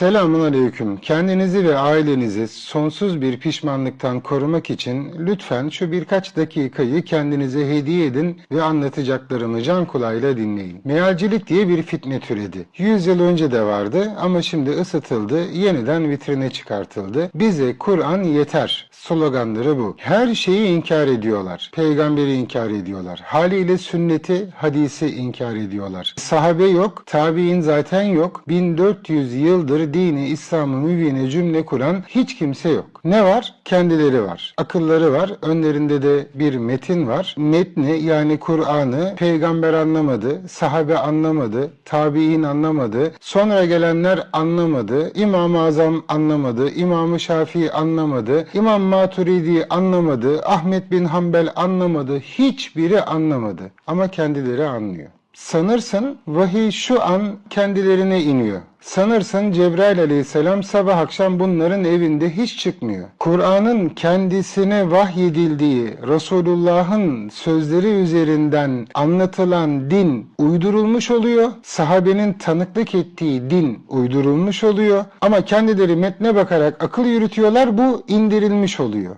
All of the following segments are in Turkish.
Selamun Aleyküm. Kendinizi ve ailenizi sonsuz bir pişmanlıktan korumak için lütfen şu birkaç dakikayı kendinize hediye edin ve anlatacaklarımı can kulağıyla dinleyin. Mealcilik diye bir fitne türedi. 100 yıl önce de vardı ama şimdi ısıtıldı, yeniden vitrine çıkartıldı. Bize Kur'an yeter sloganları bu. Her şeyi inkar ediyorlar. Peygamberi inkar ediyorlar. Haliyle sünneti, hadisi inkar ediyorlar. Sahabe yok, tabi'in zaten yok. 1400 yıldır dini İslam'ı mübine cümle kuran hiç kimse yok. Ne var? Kendileri var. Akılları var. Önlerinde de bir metin var. Metni yani Kur'an'ı peygamber anlamadı, sahabe anlamadı, tabi'in anlamadı, sonra gelenler anlamadı, İmam-ı Azam anlamadı, İmam-ı Şafii anlamadı, İmam Maturidi anlamadı, Ahmet bin Hanbel anlamadı, hiçbiri anlamadı. Ama kendileri anlıyor. Sanırsın vahiy şu an kendilerine iniyor. Sanırsın Cebrail aleyhisselam sabah akşam bunların evinde hiç çıkmıyor. Kur'an'ın kendisine vahyedildiği Resulullah'ın sözleri üzerinden anlatılan din uydurulmuş oluyor. Sahabenin tanıklık ettiği din uydurulmuş oluyor. Ama kendileri metne bakarak akıl yürütüyorlar bu indirilmiş oluyor.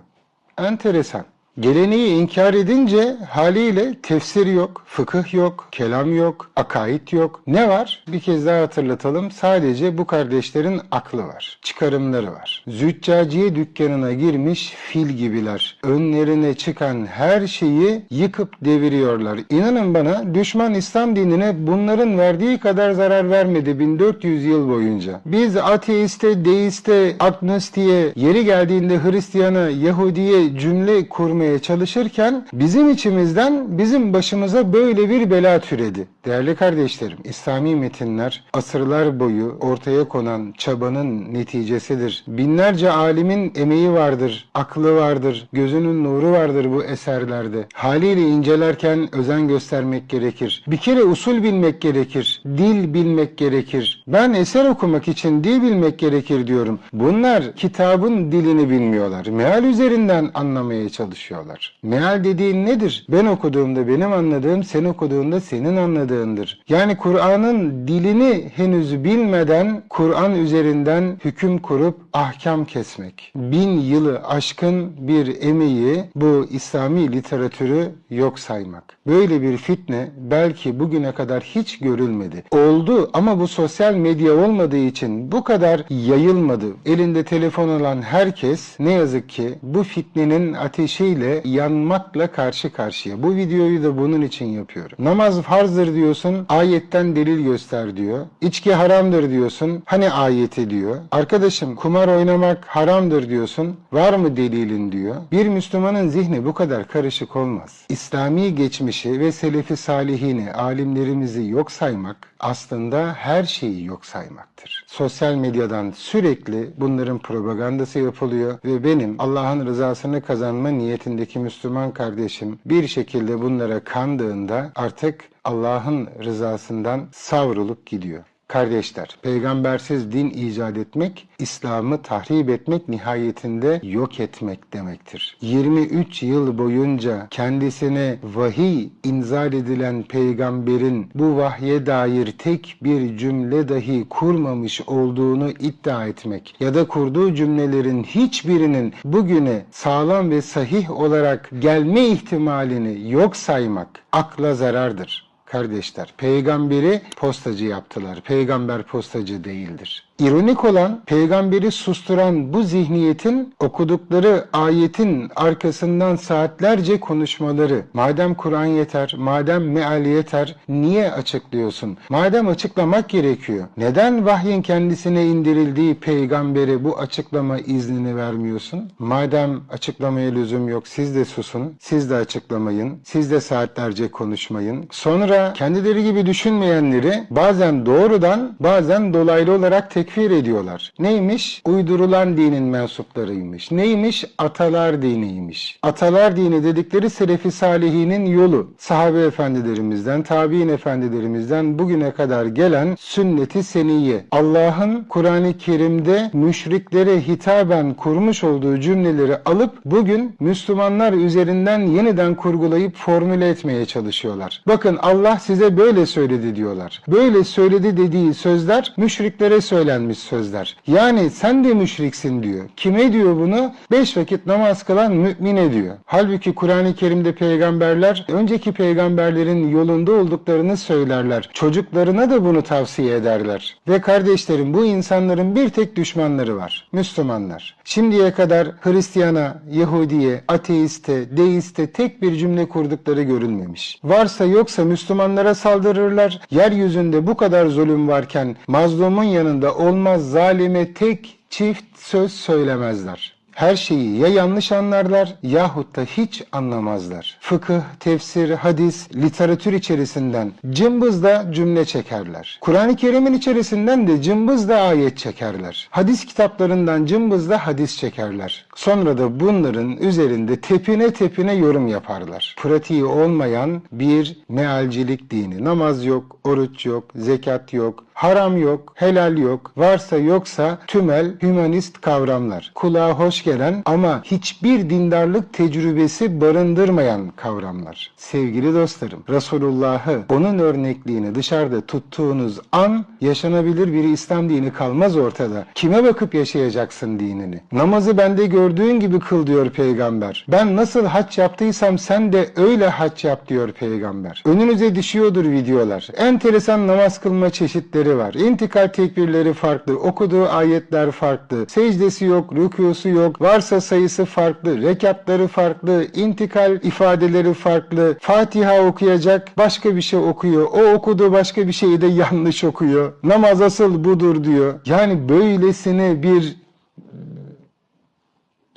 Enteresan. Geleneği inkar edince haliyle tefsir yok, fıkıh yok, kelam yok, akaid yok. Ne var? Bir kez daha hatırlatalım. Sadece bu kardeşlerin aklı var, çıkarımları var. Züccaciye dükkanına girmiş fil gibiler. Önlerine çıkan her şeyi yıkıp deviriyorlar. İnanın bana düşman İslam dinine bunların verdiği kadar zarar vermedi 1400 yıl boyunca. Biz ateiste, deiste, agnostiye, yeri geldiğinde Hristiyana, Yahudiye cümle kurmaya anlamaya çalışırken bizim içimizden bizim başımıza böyle bir bela türedi. Değerli kardeşlerim, İslami metinler asırlar boyu ortaya konan çabanın neticesidir. Binlerce alimin emeği vardır, aklı vardır, gözünün nuru vardır bu eserlerde. Haliyle incelerken özen göstermek gerekir. Bir kere usul bilmek gerekir, dil bilmek gerekir. Ben eser okumak için dil bilmek gerekir diyorum. Bunlar kitabın dilini bilmiyorlar. Meal üzerinden anlamaya çalışıyor çalışıyorlar. Meal dediğin nedir? Ben okuduğumda benim anladığım, sen okuduğunda senin anladığındır. Yani Kur'an'ın dilini henüz bilmeden Kur'an üzerinden hüküm kurup ahkam kesmek. Bin yılı aşkın bir emeği bu İslami literatürü yok saymak. Böyle bir fitne belki bugüne kadar hiç görülmedi. Oldu ama bu sosyal medya olmadığı için bu kadar yayılmadı. Elinde telefon olan herkes ne yazık ki bu fitnenin ateşiyle yanmakla karşı karşıya. Bu videoyu da bunun için yapıyorum. Namaz farzdır diyorsun, ayetten delil göster diyor. İçki haramdır diyorsun, hani ayeti diyor. Arkadaşım kumar oynamak haramdır diyorsun, var mı delilin diyor. Bir Müslümanın zihni bu kadar karışık olmaz. İslami geçmişi ve selefi salihini, alimlerimizi yok saymak aslında her şeyi yok saymaktır. Sosyal medyadan sürekli bunların propagandası yapılıyor ve benim Allah'ın rızasını kazanma niyetinde içindeki Müslüman kardeşim bir şekilde bunlara kandığında artık Allah'ın rızasından savrulup gidiyor. Kardeşler, peygambersiz din icat etmek, İslam'ı tahrip etmek nihayetinde yok etmek demektir. 23 yıl boyunca kendisine vahiy inzal edilen peygamberin bu vahye dair tek bir cümle dahi kurmamış olduğunu iddia etmek ya da kurduğu cümlelerin hiçbirinin bugüne sağlam ve sahih olarak gelme ihtimalini yok saymak akla zarardır kardeşler. Peygamberi postacı yaptılar. Peygamber postacı değildir. İronik olan peygamberi susturan bu zihniyetin okudukları ayetin arkasından saatlerce konuşmaları. Madem Kur'an yeter, madem meal yeter niye açıklıyorsun? Madem açıklamak gerekiyor. Neden vahyin kendisine indirildiği peygambere bu açıklama iznini vermiyorsun? Madem açıklamaya lüzum yok siz de susun, siz de açıklamayın, siz de saatlerce konuşmayın. Sonra kendileri gibi düşünmeyenleri bazen doğrudan bazen dolaylı olarak tekfir tekfir ediyorlar. Neymiş? Uydurulan dinin mensuplarıymış. Neymiş? Atalar diniymiş. Atalar dini dedikleri Selefi Salihinin yolu. Sahabe efendilerimizden, tabi'in efendilerimizden bugüne kadar gelen sünneti seniye. Allah'ın Kur'an-ı Kerim'de müşriklere hitaben kurmuş olduğu cümleleri alıp bugün Müslümanlar üzerinden yeniden kurgulayıp formüle etmeye çalışıyorlar. Bakın Allah size böyle söyledi diyorlar. Böyle söyledi dediği sözler müşriklere söylen söylenmiş sözler. Yani sen de müşriksin diyor. Kime diyor bunu? Beş vakit namaz kılan mümine diyor. Halbuki Kur'an-ı Kerim'de peygamberler önceki peygamberlerin yolunda olduklarını söylerler. Çocuklarına da bunu tavsiye ederler. Ve kardeşlerim bu insanların bir tek düşmanları var. Müslümanlar. Şimdiye kadar Hristiyana, Yahudiye, ateiste, deiste tek bir cümle kurdukları görülmemiş. Varsa yoksa Müslümanlara saldırırlar. Yeryüzünde bu kadar zulüm varken mazlumun yanında olmaz zalime tek çift söz söylemezler. Her şeyi ya yanlış anlarlar yahut da hiç anlamazlar. Fıkıh, tefsir, hadis, literatür içerisinden cımbızla cümle çekerler. Kur'an-ı Kerim'in içerisinden de cımbızla ayet çekerler. Hadis kitaplarından cımbızla hadis çekerler. Sonra da bunların üzerinde tepine tepine yorum yaparlar. Pratiği olmayan bir mealcilik dini. Namaz yok, oruç yok, zekat yok, haram yok, helal yok, varsa yoksa tümel hümanist kavramlar. Kulağa hoş gelen ama hiçbir dindarlık tecrübesi barındırmayan kavramlar. Sevgili dostlarım, Resulullah'ı, onun örnekliğini dışarıda tuttuğunuz an yaşanabilir bir İslam dini kalmaz ortada. Kime bakıp yaşayacaksın dinini? Namazı bende gördüğün gibi kıl diyor peygamber. Ben nasıl haç yaptıysam sen de öyle haç yap diyor peygamber. Önünüze düşüyordur videolar. Enteresan namaz kılma çeşitleri var. İntikal tekbirleri farklı, okuduğu ayetler farklı, secdesi yok, rükusu yok, varsa sayısı farklı, rekatları farklı, intikal ifadeleri farklı, Fatiha okuyacak, başka bir şey okuyor. O okuduğu başka bir şeyi de yanlış okuyor. Namaz asıl budur diyor. Yani böylesine bir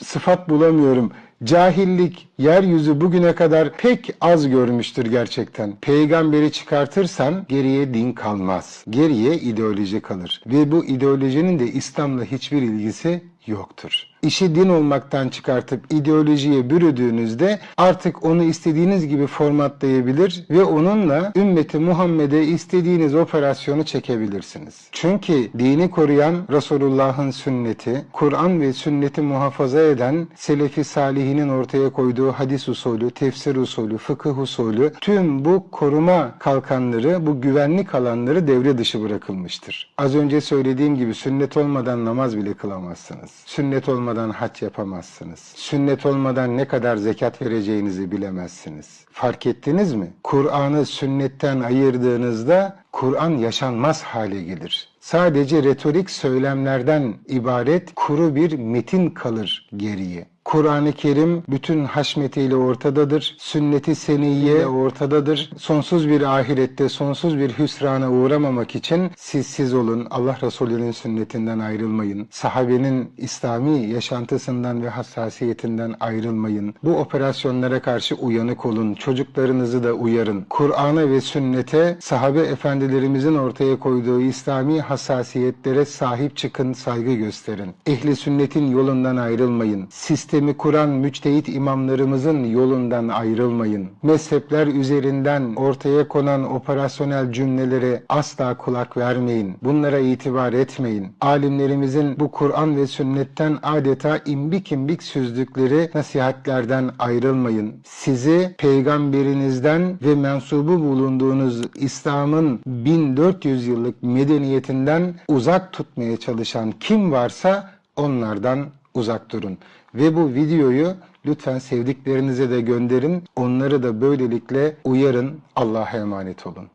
sıfat bulamıyorum. Cahillik yeryüzü bugüne kadar pek az görmüştür gerçekten. Peygamberi çıkartırsan geriye din kalmaz. Geriye ideoloji kalır. Ve bu ideolojinin de İslam'la hiçbir ilgisi yoktur. İşi din olmaktan çıkartıp ideolojiye bürüdüğünüzde artık onu istediğiniz gibi formatlayabilir ve onunla ümmeti Muhammed'e istediğiniz operasyonu çekebilirsiniz. Çünkü dini koruyan Resulullah'ın sünneti, Kur'an ve sünneti muhafaza eden Selefi Salihinin ortaya koyduğu hadis usulü, tefsir usulü, fıkıh usulü tüm bu koruma kalkanları, bu güvenlik alanları devre dışı bırakılmıştır. Az önce söylediğim gibi sünnet olmadan namaz bile kılamazsınız. Sünnet olmadan hac yapamazsınız. Sünnet olmadan ne kadar zekat vereceğinizi bilemezsiniz. Fark ettiniz mi? Kur'an'ı sünnetten ayırdığınızda Kur'an yaşanmaz hale gelir. Sadece retorik söylemlerden ibaret kuru bir metin kalır geriye. Kur'an-ı Kerim bütün haşmetiyle ortadadır. Sünneti seniyye ortadadır. Sonsuz bir ahirette sonsuz bir hüsrana uğramamak için siz siz olun. Allah Resulü'nün sünnetinden ayrılmayın. Sahabenin İslami yaşantısından ve hassasiyetinden ayrılmayın. Bu operasyonlara karşı uyanık olun. Çocuklarınızı da uyarın. Kur'an'a ve sünnete sahabe efendilerimizin ortaya koyduğu İslami hassasiyetlere sahip çıkın, saygı gösterin. Ehli sünnetin yolundan ayrılmayın. Sistem sistemi kuran müçtehit imamlarımızın yolundan ayrılmayın. Mezhepler üzerinden ortaya konan operasyonel cümlelere asla kulak vermeyin. Bunlara itibar etmeyin. Alimlerimizin bu Kur'an ve sünnetten adeta imbik imbik süzdükleri nasihatlerden ayrılmayın. Sizi peygamberinizden ve mensubu bulunduğunuz İslam'ın 1400 yıllık medeniyetinden uzak tutmaya çalışan kim varsa onlardan uzak durun. Ve bu videoyu lütfen sevdiklerinize de gönderin. Onları da böylelikle uyarın. Allah'a emanet olun.